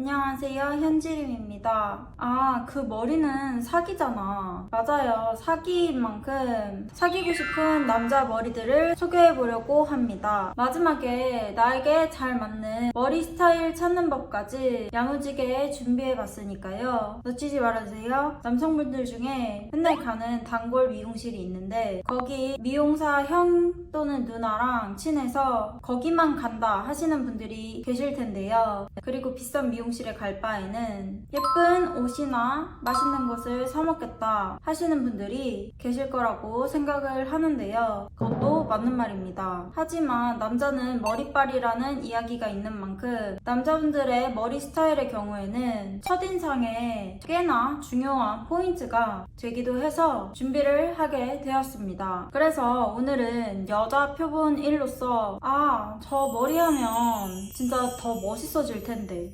안녕하세요. 현지림입니다. 아, 그 머리는 사기잖아. 맞아요. 사기인 만큼 사귀고 싶은 남자 머리들을 소개해보려고 합니다. 마지막에 나에게 잘 맞는 머리 스타일 찾는 법까지 야무지게 준비해봤으니까요. 놓치지 말아주세요. 남성분들 중에 맨날 가는 단골 미용실이 있는데 거기 미용사 형 또는 누나랑 친해서 거기만 간다 하시는 분들이 계실 텐데요. 그리고 비싼 미용 실에 갈 바에는 예쁜 옷이나 맛있는 것을 사 먹겠다 하시는 분들이 계실 거라고 생각을 하는데요. 그것도 맞는 말입니다. 하지만 남자는 머리빨이라는 이야기가 있는 만큼 남자분들의 머리 스타일의 경우에는 첫인상에 꽤나 중요한 포인트가 되기도 해서 준비를 하게 되었습니다. 그래서 오늘은 여자 표본 1로서 아, 저 머리하면 진짜 더 멋있어질 텐데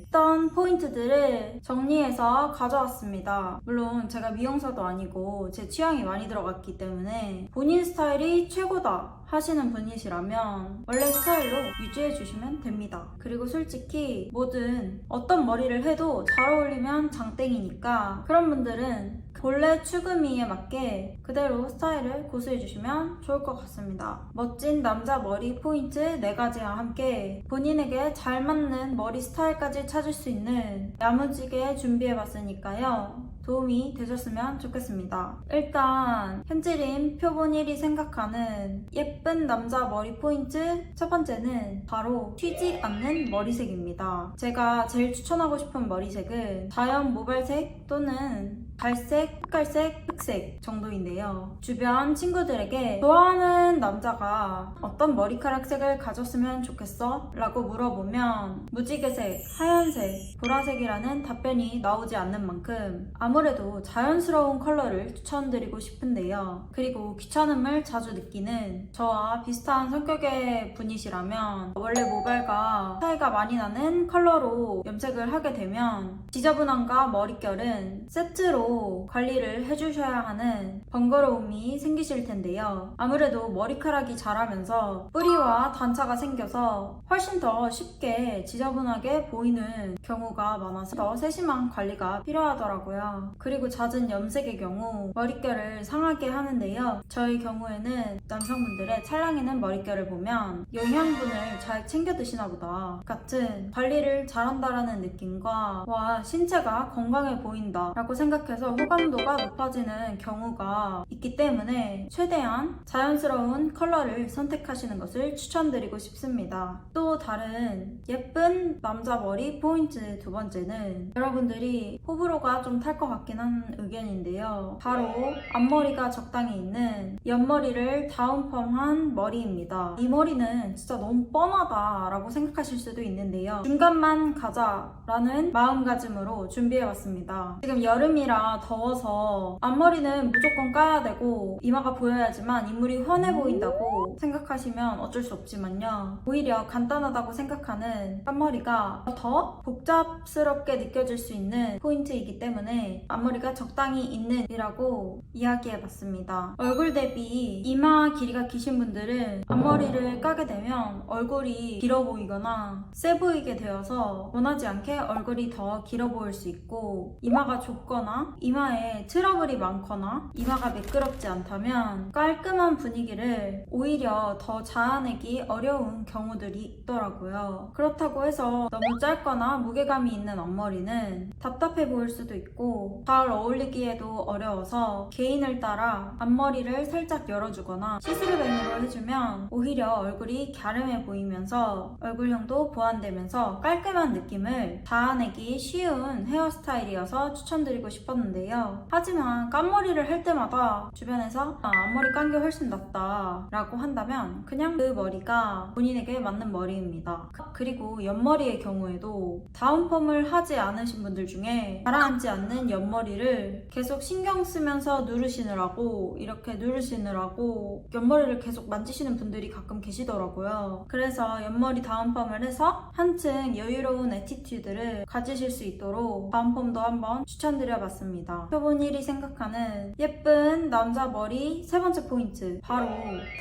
포인트들을 정리해서 가져왔습니다. 물론 제가 미용사도 아니고 제 취향이 많이 들어갔기 때문에 본인 스타일이 최고다 하시는 분이시라면 원래 스타일로 유지해 주시면 됩니다. 그리고 솔직히 뭐든 어떤 머리를 해도 잘 어울리면 장땡이니까 그런 분들은 본래 추구미에 맞게 그대로 스타일을 고수해 주시면 좋을 것 같습니다. 멋진 남자 머리 포인트 4가지와 함께 본인에게 잘 맞는 머리 스타일까지 찾을 수 있는 야무지게 준비해 봤으니까요. 도움이 되셨으면 좋겠습니다. 일단 현지림 표본 1이 생각하는 예쁜 남자 머리 포인트 첫 번째는 바로 튀지 않는 머리색입니다. 제가 제일 추천하고 싶은 머리색은 자연 모발색 또는 갈색, 흑갈색, 흑색 정도인데요. 주변 친구들에게 좋아하는 남자가 어떤 머리카락 색을 가졌으면 좋겠어? 라고 물어보면 무지개색, 하얀색, 보라색이라는 답변이 나오지 않는 만큼 아무래도 자연스러운 컬러를 추천드리고 싶은데요. 그리고 귀찮음을 자주 느끼는 저와 비슷한 성격의 분이시라면 원래 모발과 차이가 많이 나는 컬러로 염색을 하게 되면 지저분함과 머릿결은 세트로 관리를 해주셔야 하는 번거로움이 생기실 텐데요. 아무래도 머리카락이 자라면서 뿌리와 단차가 생겨서 훨씬 더 쉽게 지저분하게 보이는 경우가 많아서 더 세심한 관리가 필요하더라고요. 그리고 잦은 염색의 경우 머릿결을 상하게 하는데요. 저의 경우에는 남성분들의 찰랑이는 머릿결을 보면 영양분을 잘 챙겨 드시나 보다 같은 관리를 잘한다라는 느낌과 와 신체가 건강해 보인다 라고 생각해서 호감도가 높아지는 경우가 있기 때문에 최대한 자연스러운 컬러를 선택하시는 것을 추천드리고 싶습니다. 또 다른 예쁜 남자 머리 포인트 두 번째는 여러분들이 호불호가 좀 탈 것 같긴 한 의견인데요. 바로 앞머리가 적당히 있는 옆머리를 다운펌한 머리입니다. 이 머리는 진짜 너무 뻔하다 라고 생각하실 수도 있는데요. 중간만 가자라는 마음가짐으로 준비해봤습니다. 지금 여름이라 더워서 앞머리는 무조건 까야 되고 이마가 보여야지만 인물이 훤해 보인다고 생각하시면 어쩔 수 없지만요. 오히려 간단하다고 생각하는 앞머리가 더 복잡스럽게 느껴질 수 있는 포인트이기 때문에 앞머리가 적당히 있는 이라고 이야기해봤습니다. 얼굴 대비 이마 길이가 기신 분들은 앞머리를 까게 되면 얼굴이 길어 보이거나 세 보이게 되어서 원하지 않게 얼굴이 더 길어 보일 수 있고 이마가 좁거나 이마에 트러블이 많거나 이마가 매끄럽지 않다면 깔끔한 분위기를 오히려 더 자아내기 어려운 경우들이 있더라고요. 그렇다고 해서 너무 짧거나 무게감이 있는 앞머리는 답답해 보일 수도 있고 잘 어울리기에도 어려워서 개인을 따라 앞머리를 살짝 열어주거나 시스루뱅으로 해주면 오히려 얼굴이 갸름해 보이면서 얼굴형도 보완되면서 깔끔한 느낌을 자아내기 쉬운 헤어스타일이어서 추천드리고 싶었는데 요. 하지만 깐머리를 할 때마다 주변에서 아, 앞머리 깐 게 훨씬 낫다 라고 한다면 그냥 그 머리가 본인에게 맞는 머리입니다. 그리고 옆머리의 경우에도 다운펌을 하지 않으신 분들 중에 가라앉지 않는 옆머리를 계속 신경 쓰면서 누르시느라고 이렇게 누르시느라고 옆머리를 계속 만지시는 분들이 가끔 계시더라고요. 그래서 옆머리 다운펌을 해서 한층 여유로운 애티튜드를 가지실 수 있도록 다운펌도 한번 추천드려봤습니다. 같습니다. 표본일이 생각하는 예쁜 남자 머리 세 번째 포인트 바로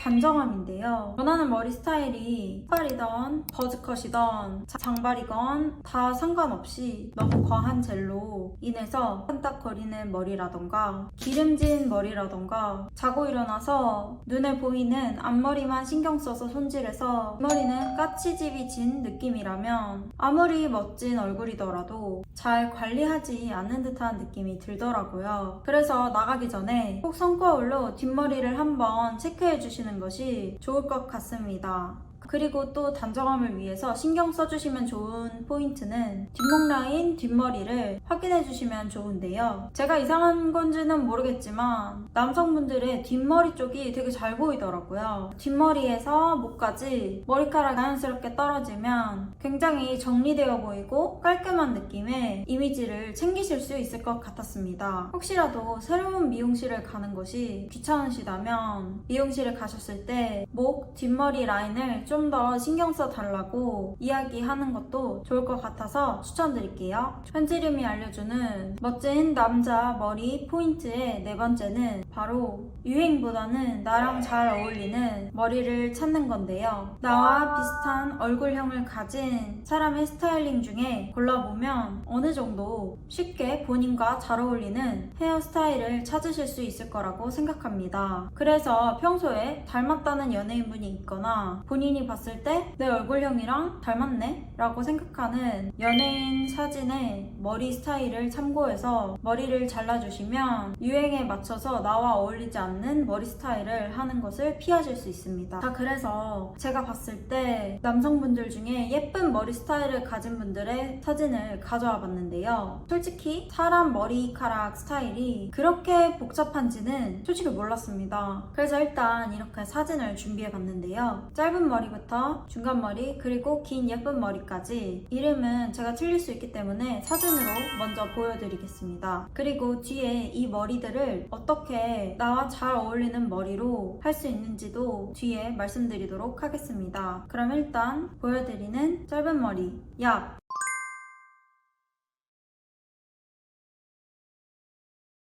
단정함인데요. 원하는 머리 스타일이 흑발이던 버즈컷이던 장발이건 다 상관없이 너무 과한 젤로 인해서 끈딱거리는 머리라던가 기름진 머리라던가 자고 일어나서 눈에 보이는 앞머리만 신경 써서 손질해서 머리는 까치집이 진 느낌이라면 아무리 멋진 얼굴이더라도 잘 관리하지 않는 듯한 느낌이 들더라고요. 그래서 나가기 전에 꼭 손거울로 뒷머리를 한번 체크해 주시는 것이 좋을 것 같습니다. 그리고 또 단정함을 위해서 신경 써주시면 좋은 포인트는 뒷목 라인 뒷머리를 확인해 주시면 좋은데요. 제가 이상한 건지는 모르겠지만 남성분들의 뒷머리 쪽이 되게 잘 보이더라고요. 뒷머리에서 목까지 머리카락 자연스럽게 떨어지면 굉장히 정리되어 보이고 깔끔한 느낌의 이미지를 챙기실 수 있을 것 같았습니다. 혹시라도 새로운 미용실을 가는 것이 귀찮으시다면 미용실에 가셨을 때 목 뒷머리 라인을 좀더 신경 써 달라고 이야기하는 것도 좋을 것 같아서 추천드릴게요. 현지림이 알려주는 멋진 남자 머리 포인트의 네 번째는 바로 유행보다는 나랑 잘 어울리는 머리를 찾는 건데요. 나와 비슷한 얼굴형을 가진 사람의 스타일링 중에 골라보면 어느 정도 쉽게 본인과 잘 어울리는 헤어스타일을 찾으실 수 있을 거라고 생각합니다. 그래서 평소에 닮았다는 연예인분이 있거나 본인이 봤을 때 내 얼굴형이랑 닮았네? 라고 생각하는 연예인 사진의 머리 스타일을 참고해서 머리를 잘라주시면 유행에 맞춰서 나와 어울리지 않는 머리 스타일을 하는 것을 피하실 수 있습니다. 자, 그래서 제가 봤을 때 남성분들 중에 예쁜 머리 스타일을 가진 분들의 사진을 가져와 봤는데요. 솔직히 사람 머리카락 스타일이 그렇게 복잡한지는 솔직히 몰랐습니다. 그래서 일단 이렇게 사진을 준비해 봤는데요. 짧은 머리 부터 중간 머리 그리고 긴 예쁜 머리까지 이름은 제가 틀릴 수 있기 때문에 사진으로 먼저 보여드리겠습니다. 그리고 뒤에 이 머리들을 어떻게 나와 잘 어울리는 머리로 할 수 있는지도 뒤에 말씀드리도록 하겠습니다. 그럼 일단 보여드리는 짧은 머리 약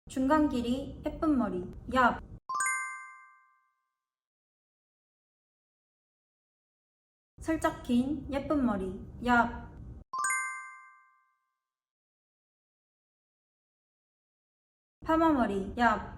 중간 길이 예쁜 머리 약 살짝 긴 예쁜 머리 약 파마머리 약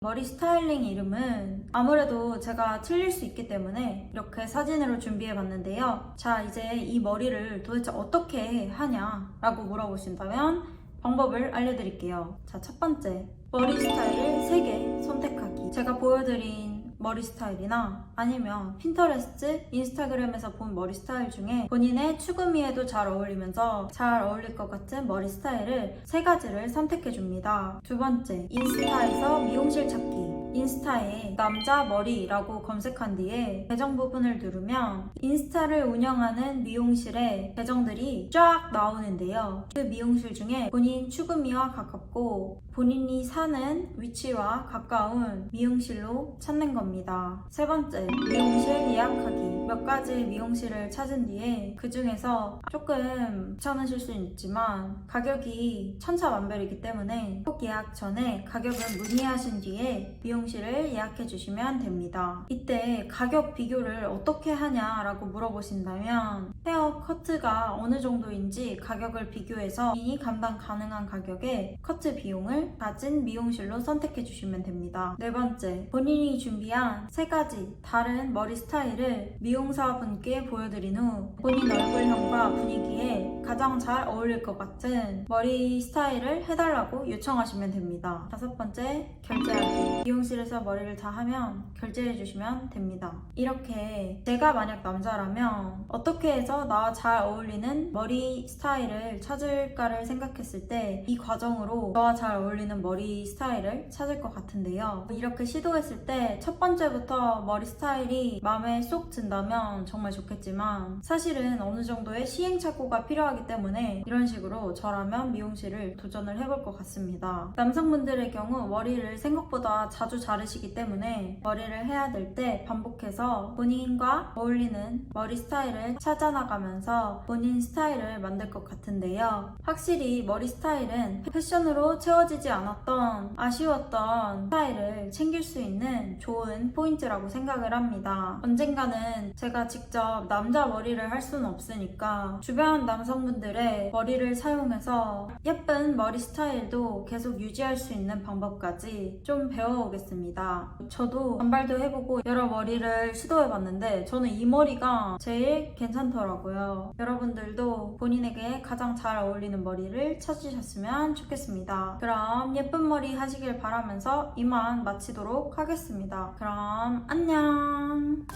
머리 스타일링 이름은 아무래도 제가 틀릴 수 있기 때문에 이렇게 사진으로 준비해 봤는데요. 자, 이제 이 머리를 도대체 어떻게 하냐라고 물어보신다면 방법을 알려드릴게요. 자, 첫 번째. 머리 스타일 3개 선택하기. 제가 보여드린 머리 스타일이나 아니면 핀터레스트, 인스타그램에서 본 머리 스타일 중에 본인의 추구미에도 잘 어울리면서 잘 어울릴 것 같은 머리 스타일을 세 가지를 선택해 줍니다. 두 번째, 인스타에서 미용실 찾기. 인스타에 남자 머리라고 검색한 뒤에 계정 부분을 누르면 인스타를 운영하는 미용실의 계정들이 쫙 나오는데요. 그 미용실 중에 본인 추구미와 가깝고 본인이 사는 위치와 가까운 미용실로 찾는 겁니다. 세 번째, 미용실 예약하기. 몇 가지 미용실을 찾은 뒤에 그 중에서 조금 귀찮으실 수는 있지만 가격이 천차만별이기 때문에 꼭 예약 전에 가격을 문의하신 뒤에 미용실을 예약해 주시면 됩니다. 이때 가격 비교를 어떻게 하냐라고 물어보신다면 헤어 커트가 어느 정도인지 가격을 비교해서 본인이 감당 가능한 가격의 커트 비용을 가진 미용실로 선택해 주시면 됩니다. 네 번째, 본인이 준비한 세 가지 다른 머리 스타일을 미용 사분께 보여드린 후 본인 얼굴형과 분위기에 가장 잘 어울릴 것 같은 머리 스타일을 해달라고 요청하시면 됩니다. 다섯 번째, 결제하기. 미용실에서 머리를 다 하면 결제해 주시면 됩니다. 이렇게 제가 만약 남자라면 어떻게 해서 나와 잘 어울리는 머리 스타일을 찾을까를 생각했을 때 이 과정으로 저와 잘 어울리는 머리 스타일을 찾을 것 같은데요. 이렇게 시도했을 때 첫 번째부터 머리 스타일이 마음에 쏙 든다면 정말 좋겠지만 사실은 어느 정도의 시행착오가 필요하기 때문에 이런 식으로 저라면 미용실을 도전을 해볼 것 같습니다. 남성분들의 경우 머리를 생각보다 자주 자르시기 때문에 머리를 해야 될 때 반복해서 본인과 어울리는 머리 스타일을 찾아나가면서 본인 스타일을 만들 것 같은데요. 확실히 머리 스타일은 패션으로 채워지지 않았던 아쉬웠던 스타일을 챙길 수 있는 좋은 포인트라고 생각을 합니다. 언젠가는 제가 직접 남자 머리를 할 수는 없으니까 주변 남성분들의 머리를 사용해서 예쁜 머리 스타일도 계속 유지할 수 있는 방법까지 좀 배워오겠습니다. 저도 단발도 해보고 여러 머리를 시도해봤는데 저는 이 머리가 제일 괜찮더라고요. 여러분들도 본인에게 가장 잘 어울리는 머리를 찾으셨으면 좋겠습니다. 그럼 예쁜 머리 하시길 바라면서 이만 마치도록 하겠습니다. 그럼 안녕!